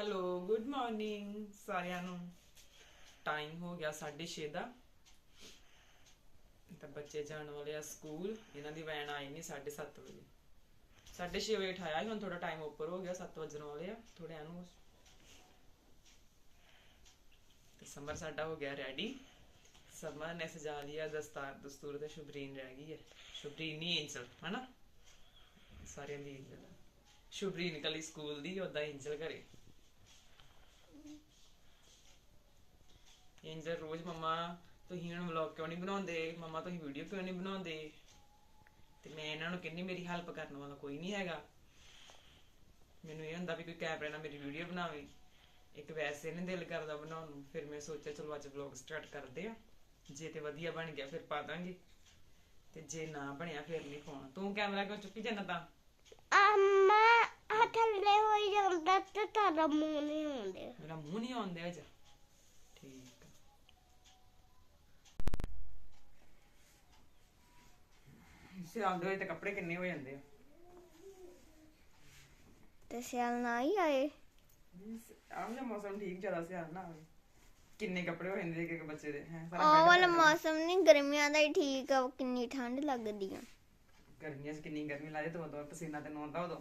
Hello good morning ਸਾਰਿਆਂ ਨੂੰ time ਹੋ ਗਿਆ 6:30 ਦਾ। ਤਾਂ ਬੱਚੇ ਜਾਣ ਵਾਲੇ ਆ ਸਕੂਲ। ਇਹਨਾਂ ਦੀ ਵੈਨ ਆਈ ਨਹੀਂ 7:30 ਵਜੇ। 6:30 ਵਜੇ ਉਠਾਇਆ ਹੁਣ ਥੋੜਾ ਟਾਈਮ ਉੱਪਰ ਹੋ ਗਿਆ 7 ਵਜਣ ਵਾਲੇ ਆ। ਥੋੜਿਆਂ ਨੂੰ ਤੇ ਸਮਰ ਸਾਡਾ ਹੋ ਗਿਆ ਰੈਡੀ ਸਮਰ ਨੇ ਸਜਾ ਲਿਆ ਦਸਤਾਰ ਦਸਤੂਰ ਤੇ ਸ਼ੁਭਰੀਨ ਰਹਿ ਗਈ ਹੈ। ਸ਼ੁਭਰੀਨ ਨਹੀਂ ਐਂਜਲ ਹਨਾ? ਸਾਰਿਆਂ ਦੀ ਐਂਜਲ ਸ਼ੁਭਰੀਨ ਕਲੀ ਸਕੂਲ ਦੀ ਉਦਾਂ ਐਂਜਲ ਘਰੇ। ਐਂਜਲ ਰੋਜ਼ ਮਮਾ ਤੁਸੀਂ ਹੁਣ ਵਲੌਗ ਕਿਉਂ ਨਹੀਂ ਬਣਾਉਂਦੇ? ਮਮਾ ਤੁਸੀਂ ਵੀਡੀਓ ਕਿਉਂ ਨਹੀਂ ਬਣਾਉਂਦੇ? ਤੇ ਮੈਂ ਇਹਨਾਂ ਨੂੰ ਕਹਿੰਨੀ ਮੇਰੀ ਹੈਲਪ ਕਰਨ ਵਾਲਾ ਕੋਈ ਨਹੀਂ ਹੈਗਾ। ਮੈਨੂੰ ਇਹ ਹੁੰਦਾ ਵੀ ਕੋਈ ਕੈਮਰੇ ਨਾਲ ਮੇਰੀ ਵੀਡੀਓ ਬਣਾਵੇ। ਇੱਕ ਵੈਸੇ ਨਹੀਂ ਦਿਲ ਕਰਦਾ ਬਣਾਉਣ ਨੂੰ। ਫਿਰ ਮੈਂ ਸੋਚਿਆ ਚਲੋ ਅੱਜ ਵਲੌਗ ਸਟਾਰਟ ਕਰਦੇ ਆ ਜੇ ਤੇ ਵਧੀਆ ਬਣ ਗਿਆ ਫਿਰ ਪਾ ਦਾਂਗੇ। ਤੇ ਜੇ ਨਾ ਬਣਿਆ ਫਿਰ ਨਹੀਂ ਪਾਉਣਾ। ਤੂੰ ਕੈਮਰਾ ਕਿਉਂ ਚੁੱਕੀ ਜਾਂਦਾ ਤਾਂ? ਅੰਮਾ ਆ ਥੱਲੇ ਹੋਈ ਜਾਂਦਾ ਤੇ ਤਾਰਾ ਮੂੰਹ ਨਹੀਂ ਹੁੰਦੇ ਮੇਰਾ ਮੂੰਹ ਨਹੀਂ ਆਉਂਦਾ ਅਜ ਠੀਕ ਆ। ਸਿਆਲ ਦੇ ਵਿੱਚ ਤਾਂ ਕੱਪੜੇ ਕਿੰਨੇ ਹੋ ਜਾਂਦੇ ਆ? ਤੇ ਸਿਆਲ ਨਾ ਹੀ ਆਏ। ਆਮ ਜਿਹਾ ਮੌਸਮ ਠੀਕ ਜ਼ਿਆਦਾ ਸਿਆਲ ਨਾ ਆਵੇ। ਕਿੰਨੇ ਕੱਪੜੇ ਹੋ ਜਾਂਦੇ ਇੱਕ ਬੱਚੇ ਦੇ ਹੈ ਉਹ ਵਾਲਾ ਮੌਸਮ ਨਹੀਂ ਗਰਮੀਆਂ ਦਾ ਹੀ ਠੀਕ ਆ ਕਿੰਨੀ ਠੰਡ ਲੱਗਦੀ ਆ। ਗਰਮੀਆਂ 'ਚ ਕਿੰਨੀ ਗਰਮੀ ਲੱਗਦੀ ਤੋਂ ਤੋਂ ਪਸੀਨਾ ਤੇ ਨਹਾਉਂਦਾ ਉਦੋਂ।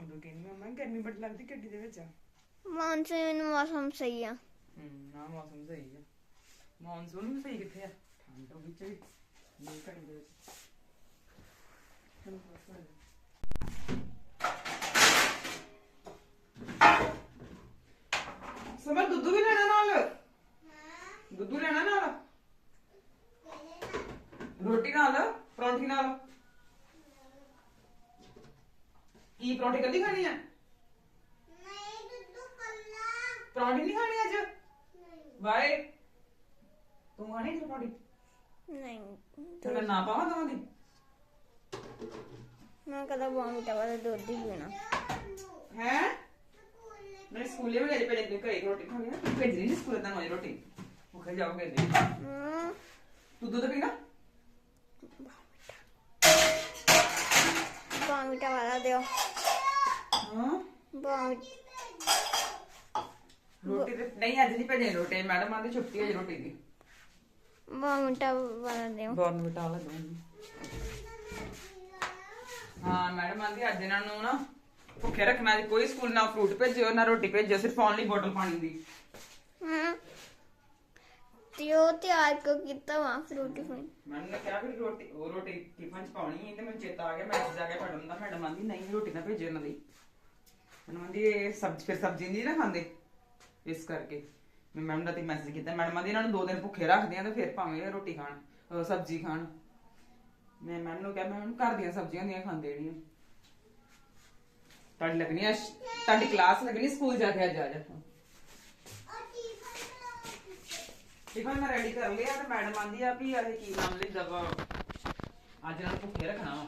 ਉਦੋਂ ਕਹਿੰਦੀ ਮੈਂ ਗਰਮੀ ਬੜੀ ਲੱਗਦੀ ਗੱਡੀ ਦੇ ਵਿੱਚ। ਮੌਨਸੂਨ ਮੌਸਮ ਸਹੀ ਆ। ਹੂੰ ਨਾ ਮੌਸਮ ਸਹੀ ਆ। ਮੌਨਸੂਨ ਵੀ ਸਹੀ ਕਿੱਥੇ ਆ? ਠੰਡ ਉਹ ਵਿੱਚ ਵੀ ਨਹੀਂ ਘੜੀ ਦੇ ਵਿੱਚ। ਸਮਰ ਦੁੱਧ ਵੀ ਲੈਣਾ ਨਾਲ? ਦੁੱਧ ਲੈਣਾ ਨਾਲ? ਰੋਟੀ ਨਾਲ ਪਰੌਂਠੀ ਨਾਲ? ਕੀ ਪਰੌਂਠੀ ਕਦੀ ਖਾਣੀ ਆ? ਪਰੌਂਠੀ ਨਹੀਂ ਖਾਣੀ ਅੱਜ? ਬਾਏ ਤੂੰ ਖਾਣੀ ਪਰੌਂਠੀ? ਨਹੀਂ। ਤੇ ਨਾ ਪਾਵਾਂ ਦਵਾਂਗੀ? ਮੈਂ ਕਦਾ ਬੋਮਟਾ ਵਾਲਾ ਦੁੱਧ ਹੀ ਪੀਣਾ। ਹੈ? ਮੈਂ ਸਕੂਲੇ ਵੀ ਲੈ ਪਹਿਲੇ ਘਰੇ ਰੋਟੀ ਖਾਣੀ ਨਾ ਭੇਜਣੀ ਨਹੀਂ ਸਕੂਲੇ ਤਾਂ ਰੋਟੀ। ਉਹ ਖਾ ਜਾਓਗੇ ਜੀ ਹਮ, ਤੂੰ ਦੁੱਧ ਪੀਣਾ? ਬੋਮਟਾ ਵਾਲਾ ਦਿਓ। ਹਾਂ? ਰੋਟੀ ਤੇ ਨਹੀਂ ਅੱਜ ਨਹੀਂ ਭੇਜਣੀ ਰੋਟੀ ਮੈਡਮ ਆਂਦੀ ਛੁੱਟੀ ਹੈ ਰੋਟੀ ਦੀ। ਬੋਮਟਾ ਵਾਲਾ ਦਿਓ। ਬੋਰਨ ਬਟਾ ਲਾ ਦੂੰਗੀ ਹਾਂ ਮੈਡਮ ਆਂਦੀ ਅੱਜ ਇਹਨਾਂ ਨੂੰ ਨਾ ਭੁੱਖੇ ਰੱਖਣਾ ਜੀ ਕੋਈ ਸਕੂਲ ਨਾ ਫਰੂਟ ਭੇਜਿਓ ਨਾ ਰੋਟੀ ਭੇਜਿਓ ਸਿਰਫ ਓਨਲੀ ਬੋਟਲ ਪਾਣੀ ਦੀ। ਹਾਂ। ਤੇ ਉਹ ਤਿਆਰ ਕੋ ਕੀਤਾ ਵਾ ਫਰੂਟੀ ਫੂਟੀ ਮੈਨੂੰ ਨੇ ਕਿਹਾ ਵੀ ਰੋਟੀ ਉਹ ਰੋਟੀ ਟਿਫਨ ਚ ਪਾਉਣੀ ਹੈ ਤੇ ਮੈਨੂੰ ਚੇਤਾ ਆ ਗਿਆ ਮੈਸੇਜ ਆ ਗਿਆ ਮੈਡਮ ਦਾ ਮੈਡਮ ਆਂਦੀ ਨਹੀਂ ਰੋਟੀ ਨਾ ਭੇਜਿਓ ਇਹਨਾਂ ਦੀ। ਮੈਨੂੰ ਆਂਦੀ ਇਹ ਸਬਜ਼ੀ ਫਿਰ ਸਬਜ਼ੀ ਨਹੀਂ ਨਾ ਖਾਂਦੇ? ਇਸ ਕਰਕੇ ਮੈਂ ਮੈਡਮ ਦਾ ਤੇ ਮੈਸੇਜ ਕੀਤਾ ਮੈਡਮ ਆਂਦੀ ਇਹਨਾਂ ਨੂੰ ਦੋ ਦਿਨ ਭੁੱਖੇ ਰੱਖਦੇ ਆ ਤੇ ਫਿਰ ਭਾਵੇਂ ਰੋਟੀ ਖਾਣ ਸਬਜ਼ੀ ਖਾਣ। ਮੈਂ ਮੈਡਮ ਨੂੰ ਕਿਹਾ, ਮੈਂ ਉਹਨੂੰ ਘਰ ਦੀਆਂ ਸਬਜ਼ੀਆਂ ਦੀਆਂ ਖਾਂਦੇ ਨਹੀਂ ਤੁਹਾਡੀ ਲੱਗਣੀ ਆ ਤੁਹਾਡੀ ਕਲਾਸ ਲੱਗਣੀ ਸਕੂਲ ਜਾ ਕੇ ਅੱਜ ਆ ਜਾ ਟਿਫਨ ਮੈਂ ਰੈਡੀ ਕਰ ਲਿਆ ਤੇ ਮੈਡਮ ਆਂਦੀ ਆ ਵੀ ਇਹ ਕੀ ਨਾਮ ਲਈ ਦਵਾ ਅੱਜ ਇਹਨਾਂ ਭੁੱਖੇ ਰੱਖਣਾ ਵਾ।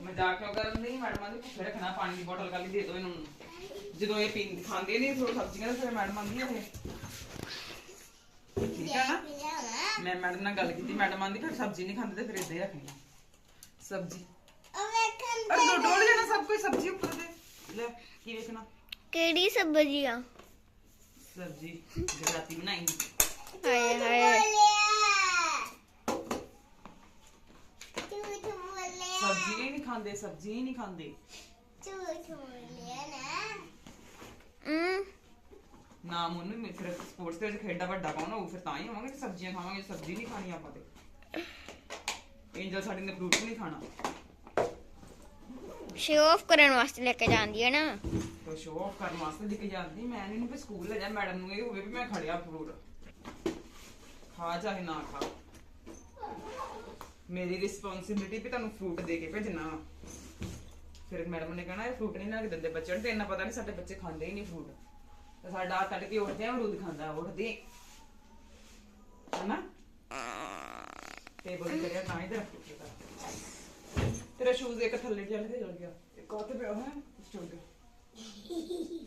ਮਜ਼ਾਕ ਕਿਉਂ ਕਰਨ ਦੀ ਮੈਡਮ ਆਂਦੀ ਭੁੱਖੇ ਰੱਖਣਾ, ਪਾਣੀ ਦੀ ਬੋਤਲ ਕਾਲੀ ਦੇ ਦਿਓ ਇਹਨੂੰ। ਜਦੋਂ ਇਹ ਪੀਂ, ਖਾਂਦੇ ਨਹੀਂ ਥੋੜਾ ਸਬਜ਼ੀਆਂ ਫਿਰ ਮੈਡਮ ਆਂਦੀ ਆ ਇਹ ਠੀਕ ਆ ਨਾ? ਮੈਂ ਮੈਡਮ ਨਾਲ ਗੱਲ ਕੀਤੀ ਮੈਡਮ ਆਂਦੀ ਫਿਰ ਸਬਜ਼ੀ ਨਹੀਂ ਖਾਂਦੇ ਤੇ ਫਿਰ ਇਦਾਂ ਹੀ ਰੱਖਣੀ ਆ। ਸਬਜ਼ੀ। ਅਰੇ ਡੋਲ ਜਾਣਾ ਸਭ ਕੋਈ ਸਬਜ਼ੀ ਉੱਪਰ ਤੇ। ਲੈ ਕੀ ਵੇਖਣਾ? ਕਿਹੜੀ ਸਬਜ਼ੀ ਆ? ਸਬਜ਼ੀ ਜਗਰਾਤੀ ਬਣਾਈ ਹਾਏ ਹਾਏ। ਸਬਜ਼ੀ ਹੀ ਨਹੀਂ ਖਾਂਦੇ ਸਬਜ਼ੀ ਹੀ ਨਹੀਂ ਖਾਂਦੇ। ਹਮ ਨਾ। ਮੈਨੂੰ ਮੈਂ ਫਿਰ ਸਪੋਰਟਸ ਦੇ ਵਿੱਚ ਖੇਡਾ ਵੱਡਾ ਕੌਣ ਹੋਊ? ਫਿਰ ਤਾਂ ਹੀ ਹੋਵਾਂਗੇ ਤੇ ਸਬਜ਼ੀਆਂ ਖਾਵਾਂਗੇ ਸਬਜ਼ੀ ਨਹੀਂ ਖਾਣੀ ਆਪਾਂ ਤੇ। ਐਂਜਲ ਸਾਡੀ ਨੇ ਫਰੂਟ ਨਹੀਂ ਖਾਣਾ। ਸ਼ੋ ਆਫ ਕਰਨ ਵਾਸਤੇ ਲੈ ਕੇ ਜਾਂਦੀ ਹੈ ਨਾ। ਤੇ ਸ਼ੋਅ ਆਫ ਕਰਨ ਵਾਸਤੇ ਲੈ ਕੇ ਜਾਂਦੀ ਮੈਂ ਨਹੀਂ ਵੀ ਸਕੂਲ ਲੈ ਜਾ ਮੈਡਮ ਨੂੰ ਇਹ ਹੋਵੇ ਵੀ ਮੈਂ ਖੜਿਆ ਫਰੂਟ ਖਾ ਚਾਹੇ ਨਾ ਖਾ। ਮੇਰੀ ਰਿਸਪੌਂਸਿਬਿਲਿਟੀ ਵੀ ਤੁਹਾਨੂੰ ਫਰੂਟ ਦੇ ਕੇ ਭੇਜਣਾ। ਫਿਰ ਮੈਡਮ ਨੇ ਕਹਿਣਾ ਇਹ ਫਰੂਟ ਨਹੀਂ ਲੈ ਕੇ ਦਿੰਦੇ ਬੱਚਿਆਂ ਨੂੰ ਤੇ ਇੰਨਾ ਪਤਾ ਨਹੀਂ ਸਾਡੇ ਬੱਚੇ ਖਾਂਦੇ ਹੀ ਨਹੀਂ ਫਰੂਟ ਤੇ ਸਾਡਾ ਤੜਕੇ ਉੱਠਦੇ ਆ, ਅਮਰੂਦ ਖਾਂਦਾ, ਉੱਠਦੇ ਹਨਾ? ਟੇਬਲ ਕਰਿਆ ਤਾਂ ਹੀ ਤੇ ਰੱਖ ਦਿੱਤਾ ਤੇਰਾ ਸ਼ੂਜ਼ ਇੱਕ ਥੱਲੇ ਚੱਲ ਕੇ ਗਿਆ। ਇੱਕ ਉੱਥੇ ਪਿਆ ਹੋਇਆ ਚਲ ਗਿਆ।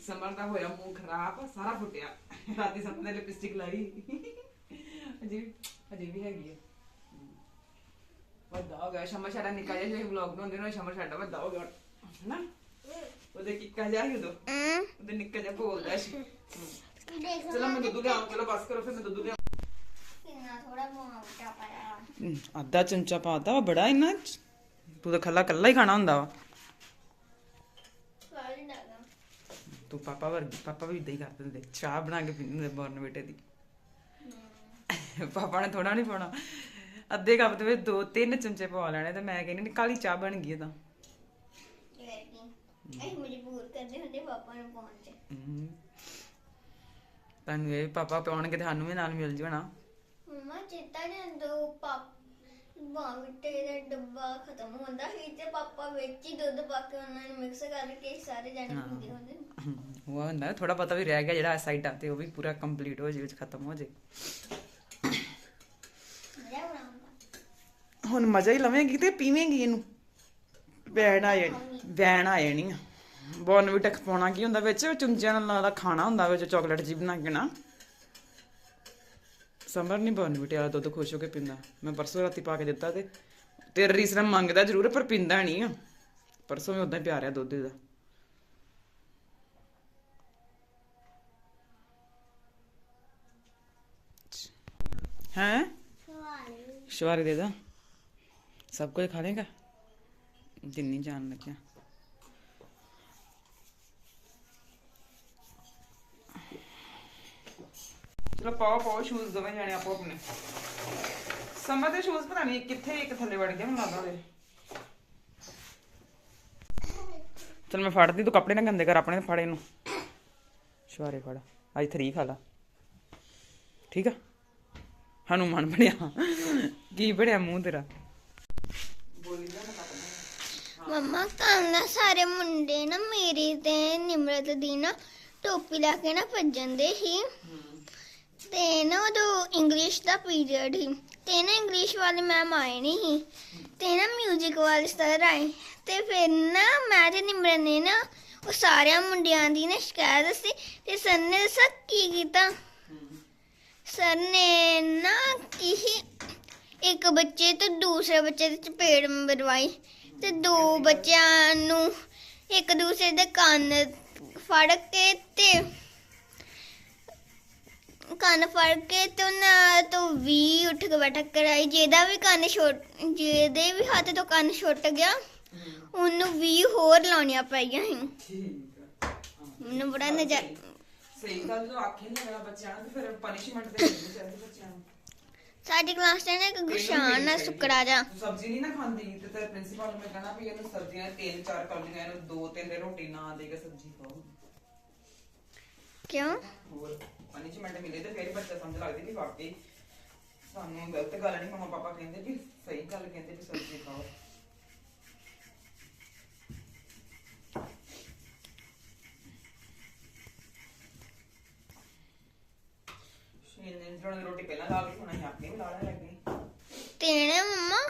ਸਮਰ ਦਾ ਹੋਇਆ, ਮੂੰਹ ਖਰਾਬ, ਸਾਰਾ ਫੁੱਟਿਆ। ਰਾਤੀ ਸਭ ਨੇ ਲਿਪਸਟਿਕ ਲਾਈ। ਅਜੇ ਅਜੇ ਵੀ ਹੈਗੀ ਹੈ ਵੱਡਾ ਹੋ ਗਿਆ ਸ਼ਮਰ ਸਾਡਾ ਨਿੱਕਾ ਜਿਹਾ ਵਲੌਗ ਬਣਾਉਂਦੇ ਨੇ ਸ਼ਮਰ ਸਾਡਾ ਵੱਡਾ ਹੋ ਗਿਆ ਹਨਾ? ਉਹਦੇ ਕਿੱਕਾ ਜਾ ਹੀ ਉਦੋਂ? ਉਹਦੇ ਨਿੱਕੇ ਜਿਹਾ ਬੋਲਦਾ ਸੀ। ਦੇਖ ਚਲੋ ਮੈਂ ਦੁੱਧ ਲਿਆਉਂ ਚਲੋ ਬਸ ਕਰੋ ਫਿਰ ਮੈਂ ਦੁੱਧ ਲਿਆਉਂ ਕਿੰਨਾ ਥੋੜਾ ਮੋਟਾ ਪਾਇਆ। ਅੱਧਾ ਚਮਚਾ ਪਾਤਾ ਵਾ ਬੜਾ ਇੰਨਾ। ਤੂੰ ਤਾਂ ਖੱਲਾ ਕੱਲਾ ਹੀ ਖਾਣਾ ਹੁੰਦਾ ਵਾ। ਤੂੰ। ਪਾਪਾ ਵਰਗੀ ਪਾਪਾ ਵੀ ਇਦਾਂ ਹੀ ਕਰਦੇ ਹੁੰਦੇ ਚਾਹ ਬਣਾ ਕੇ ਪੀਂਦੇ ਬੋਰਨ ਬੇਟੇ ਦੀ। ਪਾਪਾ ਨੇ ਥੋੜਾ ਨਹੀਂ ਪਾਉਣਾ। ਅੱਧੇ ਕੱਪ ਦੇ ਵਿੱਚ ਦੋ ਤਿੰਨ ਚਮਚੇ ਪਵਾ ਲੈਣੇ ਤੇ ਮੈਂ ਕਹਿੰਦੀ ਕਾਲੀ ਚਾਹ ਬਣ ਗਈ ਇਹਦਾ ਇਹ ਮਜਬੂਰ ਕਰਦੇ ਹੁੰਦੇ ਪਾਪਾ ਨੂੰ ਪਾਉਣ ਚ ਹਮ। ਤੁਹਾਨੂੰ ਇਹ ਪਾਪਾ ਪਾਉਣਗੇ ਤੇ ਸਾਨੂੰ ਵੀ ਨਾਲ ਮਿਲ ਜਾਣਾ ਮਮਾ ਚੇਤਾ ਜਦੋਂ ਪਾਪ ਬਾਵਟੇ ਦਾ ਡੱਬਾ ਖਤਮ ਹੁੰਦਾ ਸੀ ਤੇ ਪਾਪਾ ਵਿੱਚ ਹੀ ਦੁੱਧ ਪਾ ਕੇ ਉਹਨਾਂ ਨੂੰ ਮਿਕਸ ਕਰਕੇ ਸਾਰੇ ਜਾਣੇ ਪੀਂਦੇ ਹੁੰਦੇ ਉਹ ਹੁੰਦਾ ਥੋੜਾ ਪਤਾ ਵੀ ਰਹਿ ਗਿਆ ਜਿਹੜਾ ਸਾਈਡ ਆ ਤੇ ਉਹ ਵੀ ਪੂਰਾ ਕੰਪਲੀਟ ਹੋ ਜੇ ਵਿੱਚ ਖਤਮ ਹੋ ਜੇ। ਮਜ਼ਾ ਹੁਣ ਮਜ਼ਾ ਹੀ ਲਵੇਂਗੀ ਤੇ ਪੀਵੇਂਗੀ ਇਹਨੂੰ। ਵੈਣ ਆ ਜਾਣੀ ਵੈਣ ਆ ਜਾਣੀ ਆ। ਬੋਨ ਵੀ ਟਕ ਪਾਉਣਾ ਕੀ ਹੁੰਦਾ ਵਿੱਚ ਚੁੰਚਿਆਂ ਨਾਲ ਨਾਲ ਖਾਣਾ ਹੁੰਦਾ ਵਿੱਚ ਚਾਕਲੇਟ ਜੀ ਬਣਾ ਕੇ ਨਾ। ਸਮਰ ਨਹੀਂ ਬੋਨ ਵੀ ਵਾਲਾ ਦੁੱਧ ਖੁਸ਼ ਹੋ ਕੇ ਪੀਂਦਾ। ਮੈਂ ਪਰਸੋਂ ਰਾਤੀ ਪਾ ਕੇ ਦਿੱਤਾ ਤੇ ਤੇਰੇ ਰੀਸਨ ਮੰਗਦਾ ਜ਼ਰੂਰ ਪਰ ਪੀਂਦਾ ਨਹੀਂ ਆ। ਪਰਸੋਂ ਵੀ ਉਦਾਂ ਹੀ ਪਿਆ ਰਿਹਾ ਦੁੱਧ ਦਾ ਹੈ? ਸ਼ਵਾਰੇ। ਦੇ ਦਾ। ਸਭ ਕੁਝ ਖਾ ਲੇਗਾ ਜਿੰਨੀ ਜਾਣ ਲੱਗਿਆ। ਚਲੋ ਪਾਓ ਪਾਓ ਸ਼ੂਜ਼ ਦੋਵੇਂ ਜਾਣੇ ਆਪੋ ਆਪਣੇ। ਸਮਰ ਦੇ ਸ਼ੂਜ਼ ਪਤਾ ਨਹੀਂ ਕਿੱਥੇ ਇੱਕ ਥੱਲੇ ਵੜ ਗਿਆ ਮੈਨੂੰ ਲੱਗਦਾ ਉਹਦੇ ਚਲ ਮੈਂ ਫੜਦੀ, ਤੂੰ ਕੱਪੜੇ ਨਾ ਗੰਦੇ ਕਰ, ਆਪਣੇ ਫੜੇ ਨੂੰ ਸ਼ਵਾਰੇ ਫੜ, ਅੱਜ ਥਰੀ ਖਾ ਲਾ। ਠੀਕ ਆ? ਹਨੂਮਾਨ ਬਣਿਆ। ਕੀ ਬਣਿਆ ਮੂੰਹ ਤੇਰਾ? ਮੰਮਾ ਕੱਲ ਨਾ ਸਾਰੇ ਮੁੰਡੇ ਨਾ ਮੇਰੀ ਤੇ ਨਿਮਰਤ ਦੀ ਨਾ ਟੋਪੀ ਲਾ ਕੇ ਨਾ ਭੱਜਣ ਦੇ ਸੀ ਤੇ ਨਾ ਉਦੋਂ ਇੰਗਲਿਸ਼ ਦਾ ਪੀਰੀਅਡ ਸੀ। ਤੇ ਨਾ ਇੰਗਲਿਸ਼ ਵਾਲੇ ਮੈਮ ਆਏ ਨਹੀਂ ਸੀ। ਤੇ ਨਾ 뮤직 ਵਾਲੇ ਸਰ ਆਏ। ਤੇ ਫਿਰ ਨਾ ਮੈਂ ਤੇ ਨਿਮਰਤ ਨੇ ਨਾ ਉਹ ਸਾਰਿਆਂ ਮੁੰਡਿਆਂ ਦੀ ਨਾ ਸ਼ਿਕਾਇਤ ਦੱਸੀ ਤੇ ਸਰ ਨੇ ਦੱਸਿਆ ਕੀ ਕੀਤਾ। ਸਰ ਨੇ ਨਾ ਕੀ ਇੱਕ ਬੱਚੇ ਤੋਂ ਦੂਸਰੇ ਬੱਚੇ ਦੇ ਚਪੇੜ ਮਰਵਾਈ। ਤੇ ਦੋ ਬੱਚਿਆਂ ਨੂੰ ਇੱਕ ਦੂਸਰੇ ਦੇ ਕੰਨ ਫੜ ਕੇ ਤੇ ਕੰਨ ਫੜ ਕੇ ਤੇ ਉਹਨਾਂ ਤੋਂ ਵੀ ਉੱਠ ਕੇ ਬੈਠਕ ਕਰਾਈ। ਜਿਹਦਾ ਵੀ ਕੰਨ ਛੋਟ, ਜਿਹਦੇ ਵੀ ਹੱਥ ਤੋਂ ਕੰਨ ਛੁੱਟ ਗਿਆ, ਉਹਨੂੰ ਵੀ ਹੋਰ ਲਾਉਣੀਆਂ ਪਈਆਂ ਸੀ। ਮੈਨੂੰ ਬੜਾ ਨਜ਼ਰ ਸਹੀ ਗੱਲ ਜਦੋਂ ਆਖੇ ਨਹੀਂ ਅਗਲਾ ਬੱਚਿਆਂ ਨੂੰ ਫਿਰ ਪਨਿਸ਼ਮੈਂਟ ਤੇ ਦੇਣੀ ਬੱਚਿਆਂ ਨੂੰ। ਸਾਡੀ ਕਲਾਸ 'ਚ ਨਾ ਇੱਕ ਗੁਸ਼ਾਨ ਨਾ ਸੁਕੜਾ ਜਾ ਤੂੰ ਸਬਜ਼ੀ ਨਹੀਂ ਨਾ ਖਾਂਦੀ ਤੇ ਤੇਰੇ ਪ੍ਰਿੰਸੀਪਲ ਨੂੰ ਮੈਂ ਕਹਣਾ ਵੀ ਇਹਨੂੰ ਸਬਜ਼ੀਆਂ ਤਿੰਨ ਚਾਰ ਕੌਲੀਆਂ ਇਹਨੂੰ ਦੋ ਤਿੰਨ ਦੇ ਰੋਟੀ ਨਾ ਦੇ ਕੇ ਸਬਜ਼ੀ ਖਾਓ। ਕਿਉਂ? ਹੋਰ ਪਨਿਸ਼ਮੈਂਟ ਮਿਲੇ ਤੇ ਫਿਰ ਬੱਚਾ ਸਮਝ ਲੱਗਦੀ ਵੀ ਵਾਕਈ ਸਾਨੂੰ ਗਲਤ ਗੱਲ ਨਹੀਂ ਮਮਾ ਪਾਪਾ ਕਹਿੰਦੇ ਵੀ ਸਹੀ ਗੱਲ ਕਹਿੰਦੇ ਵੀ ਸਬਜ਼ੀ ਖਾਓ। ਸ਼ੀਨ ਨੇ ਰੋਟੀ ਪਹਿਲਾਂ ਲਾ ਲਈ ਹੁਣ ਅਸੀਂ ਆਪਣੀ ਵੀ ਲਾ ਲੈਣ ਲੱਗੇ ਤੇ ਨਾ ਮੰਮਾ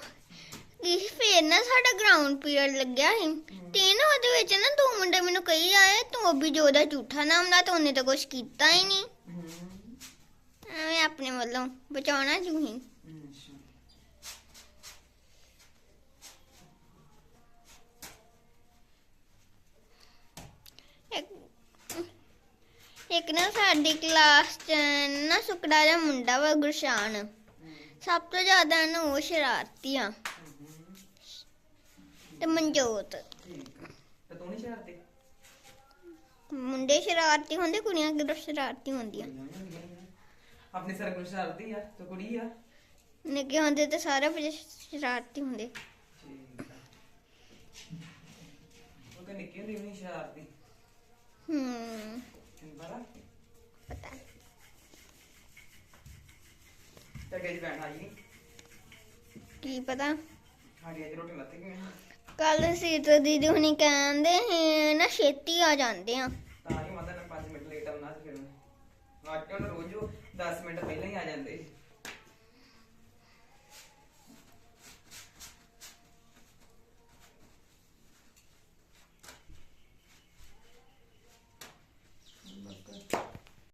ਕੀ ਫੇਰ ਨਾ ਸਾਡਾ ਗਰਾਊਂਡ ਪੀਰੀਅਡ ਲੱਗਿਆ ਸੀ। ਤੇ ਨਾ ਉਹਦੇ ਵਿੱਚ ਨਾ ਦੋ ਮੁੰਡੇ ਮੈਨੂੰ ਕਹੀ ਆਏ, ਤੂੰ ਅਭੀ ਜੋ ਦਾ ਝੂਠਾ ਨਾਮ ਲਾ, ਤੇ ਉਹਨੇ ਤਾਂ ਕੁਝ ਕੀਤਾ ਹੀ ਨਹੀਂ। ਐਵੇਂ ਆਪਣੇ ਵੱਲੋਂ ਬਚਾਉਣਾ ਜੂਹੀ ਇੱਕ ਇੱਕ ਨਾ ਸਾਡੀ ਕਲਾਸ ਚ ਨਾ ਸੁਕੜਾ ਜਿਹਾ ਮੁੰਡਾ ਵਾ ਗੁਰਸ਼ਾਨ। ਸਭ ਤੋਂ ਜ਼ਿਆਦਾ ਨਾ ਉਹ ਸ਼ਰਾਰਤੀ ਆ। ਤੇ ਮਨਜੋਤ। ਠੀਕ ਆ। ਤੇ ਤੂੰ ਨਹੀਂ ਸ਼ਰਾਰਤੀ? ਮੁੰਡੇ ਸ਼ਰਾਰਤੀ ਹੁੰਦੇ ਕੁੜੀਆਂ ਕਿਹੜਾ ਸ਼ਰਾਰਤੀ ਹੁੰਦੀਆਂ? ਆਪਣੀ ਸਰਗੁਣ ਸ਼ਰਾਰਤੀ ਆ ਤੇ ਕੁੜੀ ਆ? ਨਿੱਕੇ ਹੁੰਦੇ ਤੇ ਸਾਰੇ ਬੱਚੇ ਸ਼ਰਾਰਤੀ ਹੁੰਦੇ। ਠੀਕ ਆ। ਉਹ ਕਿ ਨਿੱਕੀ ਹੁੰਦੀ ਵੀ ਨਹੀਂ ਸ਼ਰਾਰਤੀ। ਹੂੰ। ਤੈਨੂੰ ਪਤਾ? ਪਤਾ। ਤੇ ਆਈ ਨੀ? ਕੀ ਪਤਾ? ਸਾਡੀ ਅੱਜ ਰੋਟੀ ਲੱਥ ਗਈ ਕੱਲ ਸੀਤ ਦੀਦੀ ਹੁਣੀ ਕਹਿੰਦੇ ਸੀ ਨਾ ਛੇਤੀ ਆ ਜਾਂਦੇ ਆ। ਤਾਂ ਹੀ ਮਤਲਬ 5 ਮਿੰਟ ਲੇਟ ਆਉਣਾ ਤੇ ਫਿਰ। ਆਟੋ ਨੂੰ ਰੋਜ਼ 10 ਮਿੰਟ ਪਹਿਲਾਂ ਹੀ ਆ ਜਾਂਦੇ